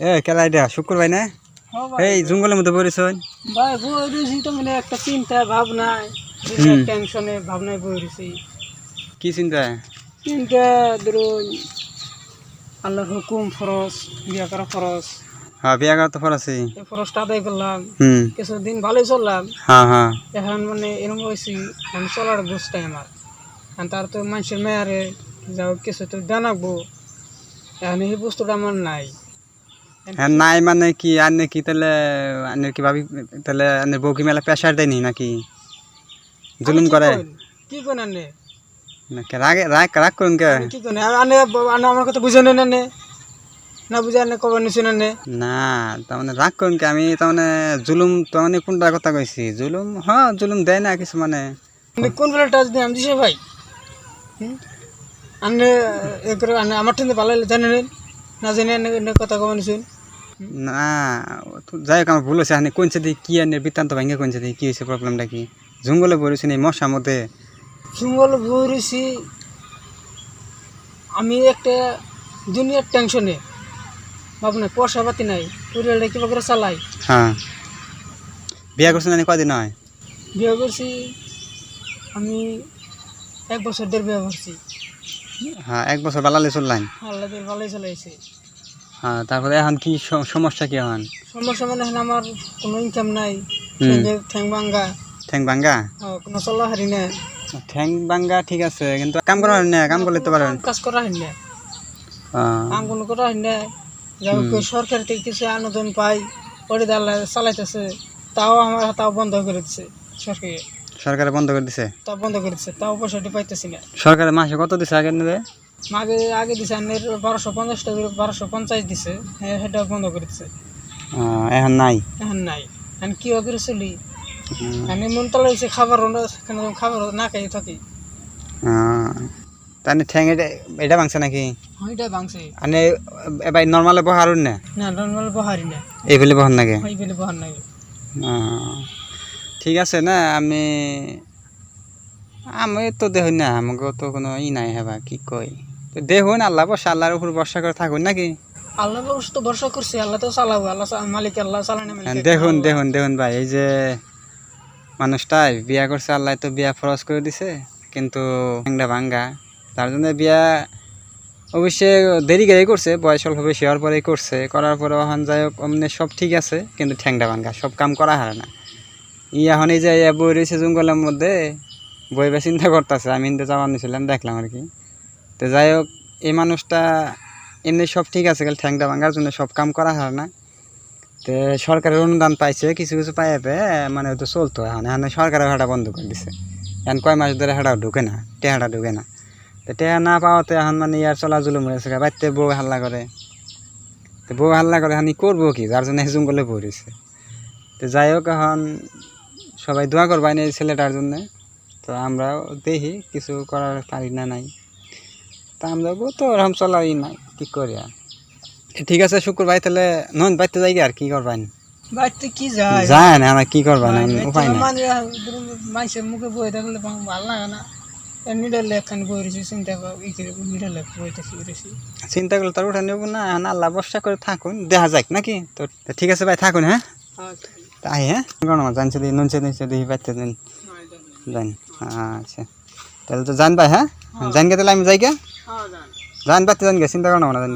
এ কেলা এটা শুক্র ভাই না? এই জঙ্গলের মধ্যে পড়েছ? ভাই বই তো মানে একটা চিন্তা ভাবনায় হুম। টেনশনে ভাবনায় বই রয়েছি কি চিন্তা? চিন্তা ধরুন আল্লাহর হুকুম ফরজ বিয়া করা ফরজ। হ্যাঁ বিয়া করা তো ফরাসি এই ফরজটা আদায় করলাম। হুম। কিছুদিন ভালোই চললাম। হ্যাঁ হ্যাঁ। এখন মানে এরকম হয়েছি আমি চলার বুঝটাই আমার। আর তার তো মানুষের মেয়ারে যাও কিছু তো জানাব। এখন এই বস্তুটা আমার নাই। হ্যাঁ নাই মানে কি আনে কি তাহলে আনের কি ভাবি তাহলে আনের বউ কি মেলা প্রেশার দেয়নি নাকি? জুলুম করে। কি কোন আনে নাকি রাগ রাগ রাগ করুন কে? কি কোন আনে আনে আমার কথা বুঝে নেন আনে না। বুঝে আনে কবার নিছেন আনে না তার মানে রাগ করুন কে? আমি তার মানে জুলুম তো মানে কোনটার কথা কইছি? জুলুম হ্যাঁ জুলুম দেয় না কিছু মানে। কোন বেলাটা যদি আমি দিছে ভাই। হুম? আপনি এ করে আনে আমার ঠান্ডা ভালো জানেন? না জানে আনে এনে কথা কবার নিছেন? না যাই হোক আমার ভুল হয়েছে। হানি কোনছে দিয়ে কি আনে বৃত্তান্ত ভাঙ্গে কোনছে দিয়ে কি হয়েছে প্রবলেমটা কি? জঙ্গলে পড়েছি এই মশার মধ্যে? সুঙ্গল ভরেছি আমি একটা দুনিয়ার টেনশনে ভাবনা পয়সা পাতি নাই পরিবারটা কিবা করে চালাই। হ্যাঁ। বিয়া করছেন জানি কদিন হয়? বিয়ে করছি আমি এক বছর দেড় বিয়ে করছি। হ্যাঁ এক বছর বালালে চললাম আল্লাহ ভালোই চালাইছে। হ্যাঁ তারপরে এখন কি সমস্যা কি এখন? সমস্যা মানে এখন আমার কোনো ইনকাম নাই। ঠ্যাং ভাঙ্গা। ঠ্যাং ভাঙ্গা কোনো চলা হারি না ঠ্যাং ভাঙ্গা ঠিক আছে কিন্তু কাম করা হয় না কাম করলে তো পারবেন কাজ করা না হ্যাঁ। কাম কোনো করা হারি না কেউ সরকার থেকে কিছু আনোদন পাই পরে আল্লাহ চালাইতেছে তাও আমার তাও বন্ধ করে দিচ্ছে সরকারে সরকারে বন্ধ করে দিছে? তাও বন্ধ করে দিচ্ছে তাও পয়সাটি পাইতেছি না। সরকারে মাসে কত দিছে আগে নেবে আগে আগে দিছে আনের বারোশো পঞ্চাশ টাকা করে বারোশো পঞ্চাশ দিছে হ্যাঁ সেটা বন্ধ করে দিচ্ছে এখন নাই? এখন নাই। এখন কি করে চলি। আমি মন তলা হয়েছে খাবার খাবার না খাই থাকি। তাহলে ঠ্যাং এটা এটা ভাঙছে নাকি? ওইটা ভাঙছে। আনে এবার নর্মালে বহারুন না? না নর্মাল বহারি না। এই বলে বহার নাকি? ওই বহার নাই আহ, ঠিক আছে না আমি আমি তো দেখুন না আমাকে তো কোনো ই নাই হেবা কি কই? তো দেখুন আল্লাহ বসা আল্লাহর উপর ভরসা করে থাকুন নাকি? আল্লাহ তো ভরসা করছে আল্লাহ তো চালাবো আল্লাহ মালিক আল্লাহ চালানে হ্যাঁ, দেখুন দেখুন দেখুন ভাই এই যে মানুষটাই বিয়া করছে আল্লাহ তো বিয়া ফরজ করে দিছে কিন্তু ঠ্যাংটা ভাঙ্গা তার জন্য বিয়া অবশ্যই দেরি করে করছে বয়স অল্প বেশি হওয়ার পরেই করছে করার পরে এখন যাই হোক অমনি সব ঠিক আছে কিন্তু ঠ্যাংটা ভাঙ্গা সব কাম করা হারে না। ই এখন এই যে বই রয়েছে জঙ্গলের মধ্যে বই বা চিন্তা করতেছে আমি কিন্তু যাওয়ার নিয়েছিলাম দেখলাম আর কি। তো যাই হোক, এই মানুষটা এমনি সব ঠিক আছে, খালি ঠ্যাংটা ভাঙ্গার জন্য সব কাম করা হয় না। তো সরকারের অনুদান পাইছে, কিছু কিছু পাই পেয়ে মানে তো চলতো এখন। এখন সরকারের হাঁটা বন্ধ করে দিছে। এখন কয় মাস ধরে হাঁটা ঢুকে না, টেহাটা ঢুকে না। তো টেহা না পাওয়াতে এখন মানে ইয়ার চলা জুলুম হয়েছে বাড়িতে বউ হাল্লা করে। তো বউ হাল্লা করে ই করব কি? যার জন্য জঙ্গলে পড়েছে তো যাই হোক এখন সবাই দোয়া করবাই এই ছেলেটার জন্যে। তো আমরাও দেখি কিছু করার পারি না নাই। তা আমরা তো ওরকম চলাই নাই কি করি আর ঠিক আছে শুক্রবার তাহলে নন বাইতে যাই আর কি করবেন বাড়িতে কি যায়? যায় না আমরা কি করবেন উপায় নাই মানে মানুষের মুখে বই দেখলে ভালো লাগে না। চিন্তা করলে তার উঠা নেব না আল্লাহ বর্ষা করে থাকুন দেখা যাক নাকি? তো ঠিক আছে ভাই থাকুন হ্যাঁ? তাই হ্যাঁ? কোনো জানছে দিই নুনছে নুনছে দিই বাইতে দিন জান আচ্ছা। তাহলে তো জান ভাই হ্যাঁ? জান গে তাহলে আমি যাই গে হ্যাঁ জান বাইতে জান গে চিন্তা করো না জান